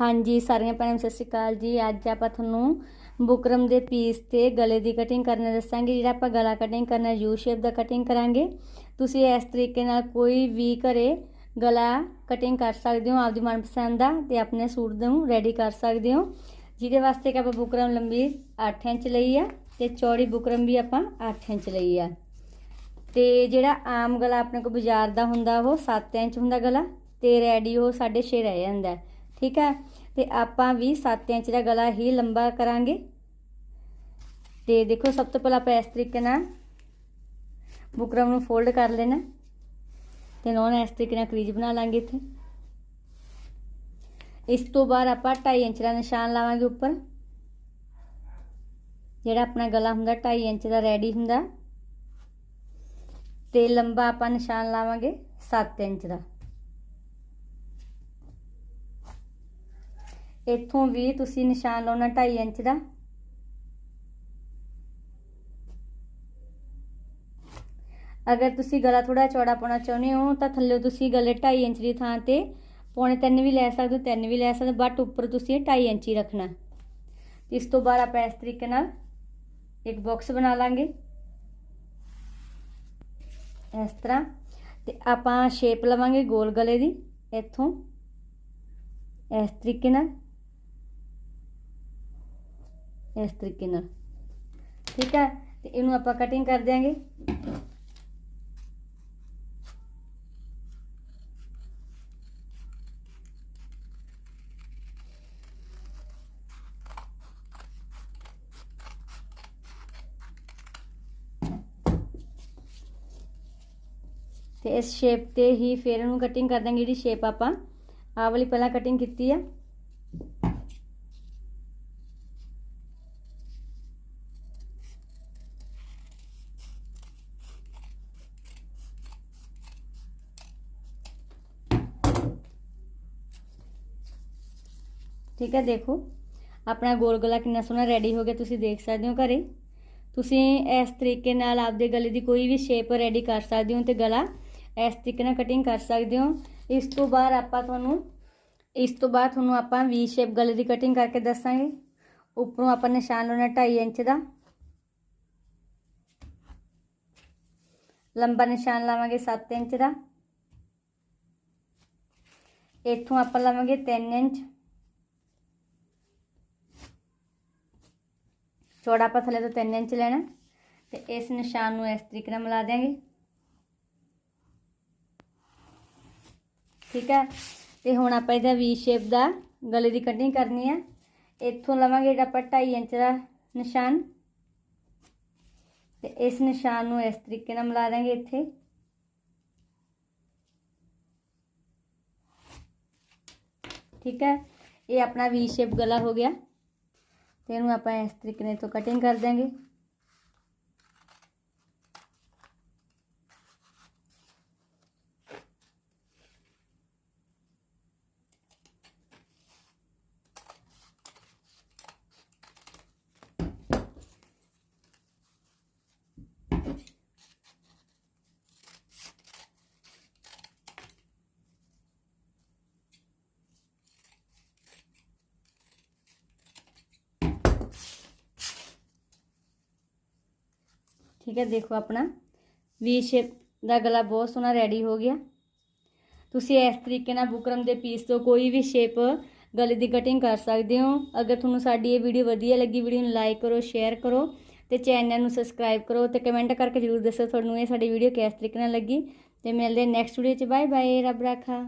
ਹਾਂਜੀ, ਸਾਰੀਆਂ ਭੈਣਾਂ ਸਤਿ ਸ਼੍ਰੀ ਅਕਾਲ ਜੀ। ਅੱਜ ਆਪਾਂ ਤੁਹਾਨੂੰ ਬੁਕਰਮ ਦੇ ਪੀਸ ਤੇ ਗਲੇ ਦੀ ਕਟਿੰਗ ਕਰਨਾ ਦੱਸਾਂਗੇ, ਜਿਹੜਾ ਆਪਾਂ ਗਲਾ ਕਟਿੰਗ ਕਰਨਾ ਯੂ ਸ਼ੇਪ ਦਾ ਕਟਿੰਗ ਕਰਾਂਗੇ। ਤੁਸੀਂ ਇਸ ਤਰੀਕੇ ਨਾਲ ਕੋਈ ਵੀ ਘਰੇ ਗਲਾ ਕਟਿੰਗ ਕਰ ਸਕਦੇ ਹੋ, ਆਪਦੀ ਮਨਪਸੰਦ ਦਾ ਤੇ ਆਪਣੇ ਸੂਟ ਨੂੰ ਰੈਡੀ ਕਰ ਸਕਦੇ ਹੋ। ਜਿਹਦੇ ਵਾਸਤੇ ਕਿ ਆਪਾਂ ਬੁਕਰਮ ਲੰਬੀ 8 ਇੰਚ ਲਈ ਆ ਤੇ ਚੌੜੀ ਬੁਕਰਮ ਵੀ ਆਪਾਂ 8 ਇੰਚ ਲਈ ਆ। ਤੇ ਜਿਹੜਾ ਆਮ ਗਲਾ ਆਪਣੇ ਕੋਲ ਬਾਜ਼ਾਰ ਦਾ ਹੁੰਦਾ, ਉਹ 7 ਇੰਚ ਹੁੰਦਾ ਗਲਾ ਤੇ ਰੈਡੀ ਉਹ 6.5 ਰਹਿ ਜਾਂਦਾ। ਠੀਕ ਹੈ? ਤੇ ਆਪਾਂ ਵੀ 7 ਇੰਚ ਦਾ ਗਲਾ ਹੀ ਲੰਬਾ ਕਰਾਂਗੇ। ਤੇ ਦੇਖੋ, ਸਭ ਤੋਂ ਪਹਿਲਾਂ ਆਪਾਂ ਇਸ ਤਰੀਕੇ ਨਾਲ ਬੁਕਰਮ ਨੂੰ ਫੋਲਡ ਕਰ ਲੈਣਾ। ਤੇ ਨੌਨ ਇਸ ਤਰੀਕੇ ਨਾਲ ਕਰੀਜ ਬਣਾ ਲਾਂਗੇ ਇੱਥੇ। ਇਸ ਤੋਂ ਬਾਅਦ ਆਪਾਂ 2.5 ਇੰਚ ਦਾ ਨਿਸ਼ਾਨ ਲਾਵਾਂਗੇ ਉੱਪਰ। ਜਿਹੜਾ ਆਪਣਾ ਗਲਾ ਹੁੰਦਾ 2.5 ਇੰਚ ਦਾ ਰੈਡੀ ਹੁੰਦਾ। ਤੇ ਲੰਬਾ ਆਪਾਂ ਨਿਸ਼ਾਨ ਲਾਵਾਂਗੇ 7 ਇੰਚ ਦਾ। ਇੱਥੋਂ ਵੀ ਤੁਸੀਂ ਨਿਸ਼ਾਨ ਲਾਉਣਾ 2.5 ਇੰਚ ਦਾ। ਅਗਰ ਤੁਸੀਂ ਗਲਾ ਥੋੜਾ ਚੌੜਾ ਪਾਉਣਾ ਚਾਹੁੰਦੇ ਹੋ, ਤਾਂ ਥੱਲੇ ਤੁਸੀਂ ਗਲੇ 2.5 ਇੰਚ ਦੀ ਥਾਂ ਤੇ ਪੌਣੇ 3 ਵੀ ਲੈ ਸਕਦੇ ਹੋ 3 ਵੀ ਲੈ ਸਕਦੇ ਬਟ ਉੱਪਰ ਤੁਸੀਂ 2.5 ਇੰਚ ਹੀ ਰੱਖਣਾ। ਇਸ ਤੋਂ ਬਾਅਦ ਆਪਾਂ ਇਸ ਤਰੀਕੇ ਨਾਲ ਇੱਕ ਬਾਕਸ ਬਣਾ ਲਾਂਗੇ। ਇਸ ਤਰ੍ਹਾਂ ਤੇ ਆਪਾਂ ਸ਼ੇਪ ਲਵਾਂਗੇ ਗੋਲ ਗਲੇ ਦੀ ਇੱਥੋਂ। ਇਸ ਤਰੀਕੇ ਨਾਲ ਇਸ ਤਰੀਕੇ ਨਾਲ। ਠੀਕ ਹੈ? ਤੇ ਇਹਨੂੰ ਆਪਾਂ ਕਟਿੰਗ ਕਰ ਦਿਆਂਗੇ। ਤੇ ਇਸ ਸ਼ੇਪ ਤੇ ਹੀ ਫਿਰ ਇਹਨੂੰ ਕਟਿੰਗ ਕਰ ਦਾਂਗੇ ਜਿਹੜੀ ਸ਼ੇਪ ਆਪਾਂ। ਆਹ ਵਾਲੀ ਪਹਿਲਾਂ ਕਟਿੰਗ ਕੀਤੀ ਆ। ਠੀਕ ਹੈ ਦੇਖੋ ਆਪਣਾ ਗੋਲ ਗਲਾ ਕਿੰਨਾ ਸੋਹਣਾ ਰੈਡੀ ਹੋ ਗਿਆ ਤੁਸੀਂ ਦੇਖ ਸਕਦੇ ਹੋ ਘਰੇ ਤੁਸੀਂ ਇਸ ਤਰੀਕੇ ਨਾਲ ਆਪਦੇ ਗਲੇ ਦੀ ਕੋਈ ਵੀ ਸ਼ੇਪ ਰੈਡੀ ਕਰ ਸਕਦੇ ਹੋ ਤੇ ਗਲਾ ਇਸ ਤਰੀਕੇ ਨਾਲ ਕਟਿੰਗ ਕਰ ਸਕਦੇ ਹੋ ਇਸ ਤੋਂ ਬਾਅਦ ਆਪਾਂ ਤੁਹਾਨੂੰ ਇਸ ਤੋਂ ਬਾਅਦ ਤੁਹਾਨੂੰ ਆਪਾਂ ਵੀ ਸ਼ੇਪ ਗਲੇ ਦੀ ਕਟਿੰਗ ਕਰਕੇ ਦੱਸਾਂਗੇ ਉੱਪਰੋਂ ਆਪਾਂ ਨਿਸ਼ਾਨ ਲਾਉਣਾ 2.5 ਇੰਚ ਦਾ ਲੰਬਾ ਨਿਸ਼ਾਨ ਲਾਵਾਂਗੇ 7 ਇੰਚ ਦਾ ਇੱਥੋਂ ਆਪਾਂ ਲਾਵਾਂਗੇ 3 ਇੰਚ ਚੌੜਾ ਆਪਾਂ ਥੱਲੇ ਤੋਂ 3 ਇੰਚ ਲੈਣਾ ਤੇ ਇਸ ਨਿਸ਼ਾਨ ਨੂੰ ਇਸ ਤਰੀਕੇ ਨਾਲ ਮਿਲਾ ਦਿਆਂਗੇ। ਠੀਕ ਹੈ? ਤੇ ਹੁਣ ਆਪਾਂ ਇਹਦਾ ਵੀ ਸ਼ੇਪ ਦਾ ਗਲੇ ਦੀ ਕਟਿੰਗ ਕਰਨੀ ਹੈ ਇੱਥੋਂ ਲਵਾਂਗੇ ਜਿਹੜਾ ਆਪਾਂ 2.5 ਇੰਚ ਦਾ ਨਿਸ਼ਾਨ। ਤੇ ਇਸ ਨਿਸ਼ਾਨ ਨੂੰ ਇਸ ਤਰੀਕੇ ਨਾਲ ਮਿਲਾ ਦਾਂਗੇ ਇੱਥੇ। ਠੀਕ ਹੈ? ਇਹ ਆਪਣਾ ਵੀ ਸ਼ੇਪ ਗਲਾ ਹੋ ਗਿਆ। ਤੇ ਇਹਨੂੰ ਆਪਾਂ ਇਸ ਤਰੀਕੇ ਨਾਲ ਤੋਂ ਕਟਿੰਗ ਕਰ ਦਾਂਗੇ ਠੀਕ ਹੈ, ਦੇਖੋ ਆਪਣਾ। ਵੀ ਸ਼ੇਪ ਦਾ ਗਲਾ ਬਹੁਤ ਸੋਹਣਾ ਰੈਡੀ ਹੋ ਗਿਆ। ਤੁਸੀਂ ਇਸ ਤਰੀਕੇ ਨਾਲ ਬੁਕਰਮ ਦੇ ਪੀਸ ਤੋਂ ਕੋਈ ਵੀ ਸ਼ੇਪ ਗਲੇ ਦੀ ਕਟਿੰਗ ਕਰ ਸਕਦੇ ਹੋ। ਅਗਰ ਤੁਹਾਨੂੰ ਸਾਡੀ ਇਹ ਵੀਡੀਓ ਵਧੀਆ ਲੱਗੀ ਵੀਡੀਓ ਨੂੰ ਲਾਈਕ ਕਰੋ ਸ਼ੇਅਰ ਕਰੋ ਤੇ ਚੈਨਲ ਨੂੰ ਸਬਸਕ੍ਰਾਈਬ ਕਰੋ ਤੇ ਕਮੈਂਟ ਕਰਕੇ ਜਰੂਰ ਦੱਸੋ ਤੁਹਾਨੂੰ ਇਹ ਸਾਡੀ ਵੀਡੀਓ ਕਿਸ ਤਰੀਕੇ ਨਾਲ ਲੱਗੀ। ਤੇ ਮਿਲਦੇ ਨੈਕਸਟ ਵੀਡੀਓ 'ਚ। ਬਾਏ ਬਾਏ ਰੱਬ ਰਾਖਾ।